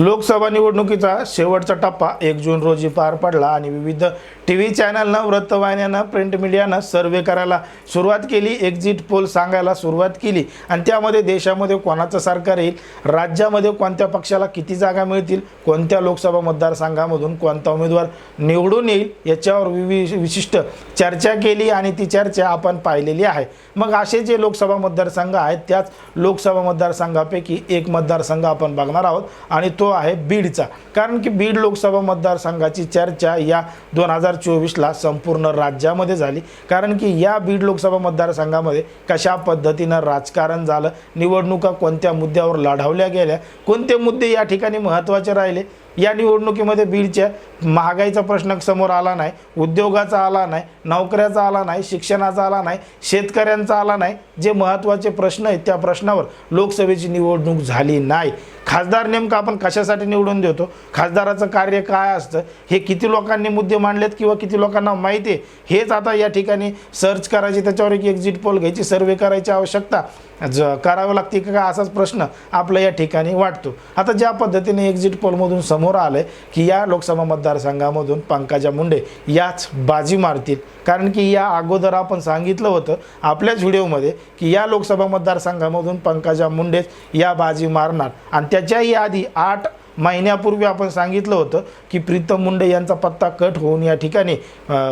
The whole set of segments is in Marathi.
लोकसभा निवडणुकीचा शेवटचा टप्पा एक जून रोजी पार पडला आणि विविध टी व्ही चॅनलनं वृत्तवाहिन्यानं प्रिंट मीडियानं सर्वे करायला सुरुवात केली. एक्झिट पोल सांगायला सुरुवात केली. आणि त्यामध्ये देशामध्ये कोणाचं सरकार येईल? राज्यामध्ये कोणत्या पक्षाला किती जागा मिळतील? कोणत्या लोकसभा मतदारसंघामधून कोणता उमेदवार निवडून येईल? याच्यावर विवि विशिष्ट चर्चा केली आणि ती चर्चा आपण पाहिलेली आहे. मग असे जे लोकसभा मतदारसंघ आहेत त्याच लोकसभा मतदारसंघापैकी एक मतदारसंघ आपण बघणार आहोत आणि तो आहे बीडचा. कारण की बीड लोकसभा मतदारसंघाची चर्चा या दोन हजार चोवीसला संपूर्ण राज्यामध्ये झाली. कारण की या बीड लोकसभा मतदारसंघामध्ये कशा पद्धतीनं राजकारण झालं निवडणुका कोणत्या मुद्द्यावर लढवल्या गेल्या कोणते मुद्दे या ठिकाणी महत्त्वाचे राहिले या निवडणुकीमध्ये बीडच्या महागाईचा प्रश्न समोर आला नाही उद्योगाचा आला नाही नोकऱ्याचा आला नाही शिक्षणाचा आला नाही शेतकऱ्यांचा आला नाही. जे महत्त्वाचे प्रश्न आहेत त्या प्रश्नावर लोकसभेची निवडणूक झाली नाही. खासदार नेमकं आपण कशासाठी निवडून देतो? खासदाराचं कार्य काय असतं? हे किती लोकांनी मुद्दे मांडलेत किंवा किती लोकांना माहिती आहे? हेच आता या ठिकाणी सर्च करायची त्याच्यावर एक एक्झिट पोल घ्यायची सर्वे करायची आवश्यकता ज करावं लागते का? असाच प्रश्न आपला या ठिकाणी वाटतो. आता ज्या पद्धतीने एक्झिट पोलमधून सम समोर आलं आहे की या लोकसभा मतदारसंघामधून पंकजा मुंडे याच बाजी मारतील. कारण की या अगोदर आपण सांगितलं होतं आपल्याच व्हिडिओमध्ये की या लोकसभा मतदारसंघामधून पंकजा मुंडेच या बाजी मारणार. आणि त्याच्याही आधी आठ महिन्यापूर्वी आपण सांगितलं होतं की प्रीतम मुंडे यांचा पत्ता कट होऊन या ठिकाणी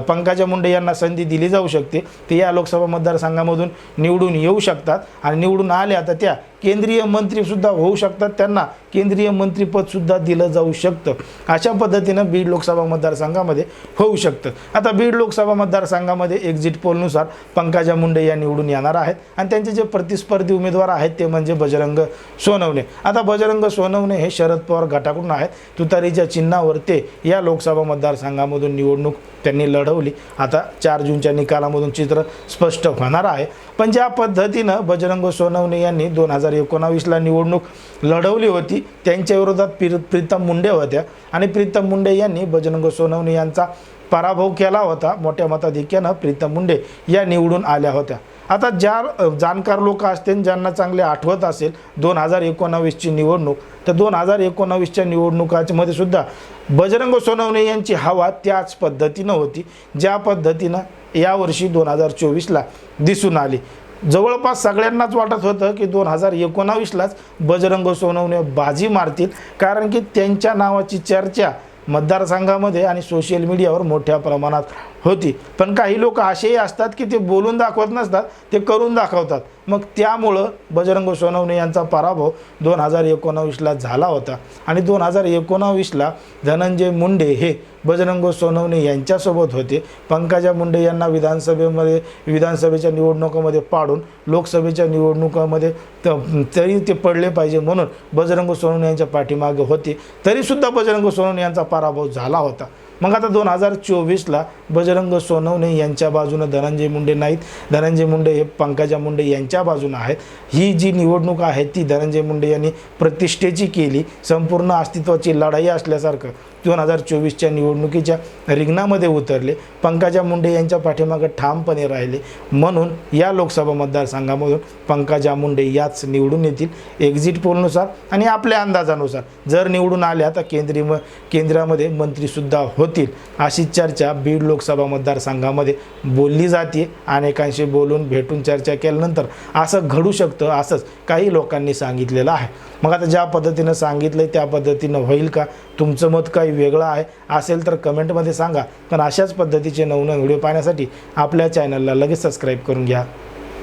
पंकजा मुंडे यांना संधी दिली जाऊ शकते. ते या लोकसभा मतदारसंघामधून निवडून येऊ शकतात. आणि निवडून आल्या तर त्या केंद्रीय मंत्रीसुद्धा होऊ शकतात. त्यांना केंद्रीय मंत्रीपदसुद्धा दिलं जाऊ शकतं. अशा पद्धतीनं बीड लोकसभा मतदारसंघामध्ये होऊ शकतं. आता बीड लोकसभा मतदारसंघामध्ये एक्झिट पोलनुसार पंकजा मुंडे या निवडून येणार आहेत. आणि त्यांचे जे प्रतिस्पर्धी उमेदवार आहेत ते म्हणजे बजरंग सोनवणे. आता बजरंग सोनवणे हे शरद पवार गटाकडून आहेत. तुतारीच्या चिन्हावर ते या लोकसभा मतदारसंघामधून निवडणूक त्यांनी लढवली. आता चार जूनच्या निकालामधून चित्र स्पष्ट होणार आहे. पण ज्या पद्धतीनं बजरंग सोनवणे यांनी दोन हजार एकोणावीसला निवडणूक लढवली होती. त्यांच्या विरोधात प्रि प्रीतम मुंडे होत्या. आणि प्रीतम मुंडे यांनी बजरंग सोनवणे यांचा पराभव केला होता. मोठ्या मताधिक्यानं प्रीतम मुंडे या निवडून आल्या होत्या. आता ज्या जाणकार लोक असतील ज्यांना चांगले आठवत असेल दोन हजार एकोणावीसची निवडणूक तर दोन हजार एकोणावीसच्या निवडणुकामध्ये सुद्धा बजरंग सोनवणे यांची हवा त्याच पद्धतीनं होती. ज्या पद्धतीनं यावर्षी दोन हजार चोवीसला दिसून आली. जवळपास सगळ्यांनाच वाटत होतं की दोन हजार एकोणावीसलाच बजरंग सोनवणे बाजी मारतील कारण की त्यांच्या नावाची चर्चा मतदारसंघामध्ये आणि सोशल मीडियावर मोठ्या प्रमाणात होती. पण काही लोक असेही असतात की ते बोलून दाखवत नसतात ते करून दाखवतात. मग त्यामुळं बजरंग सोनवणे यांचा पराभव दोन हजार एकोणावीसला झाला होता. आणि दोन हजार एकोणावीसला धनंजय मुंडे हे बजरंग सोनवणे यांच्यासोबत होते. पंकजा मुंडे यांना विधानसभेमध्ये विधानसभेच्या निवडणुकामध्ये पाडून लोकसभेच्या निवडणुकामध्ये त तरी ते पडले पाहिजे म्हणून बजरंग सोनवणे यांच्या पाठीमागे होते. तरीसुद्धा बजरंग सोनवणे यांचा पराभव झाला होता. मग आता दोन हजार चोवीसला बजरंग सोनवणे यांच्या बाजूनं धनंजय मुंडे नाहीत. धनंजय मुंडे हे पंकजा मुंडे यांच्या बाजूनं आहेत. ही जी निवडणूक आहे ती धनंजय मुंडे यांनी प्रतिष्ठेची केली. संपूर्ण अस्तित्वाची लढाई असल्यासारखं दोन हजार चोवीसच्या निवडणुकीच्या रिंगणामध्ये उतरले. पंकजा मुंडे यांच्या पाठीमागं ठामपणे राहिले. म्हणून या लोकसभा मतदारसंघामधून पंकजा मुंडे याच निवडून येतील एक्झिट पोलनुसार आणि आपल्या अंदाजानुसार. जर निवडून आल्या तर केंद्रीय म केंद्रामध्ये मंत्रीसुद्धा होतील अशी चर्चा बीड लोकसभा मतदारसंघामध्ये बोलली जाते. अनेकांशी बोलून भेटून चर्चा केल्यानंतर असं घडू शकतं असंच काही लोकांनी सांगितलेलं आहे. मग आता ज्या पद्धतीनं सांगितलं त्या पद्धतीनं होईल का? तुमचं मत काही वेगळं आहे असेल तर कमेंटमध्ये सांगा. पण अशाच पद्धतीचे नवनवीन व्हिडिओ पाहण्यासाठी आपल्या चॅनलला लगेच सबस्क्राईब करून घ्या.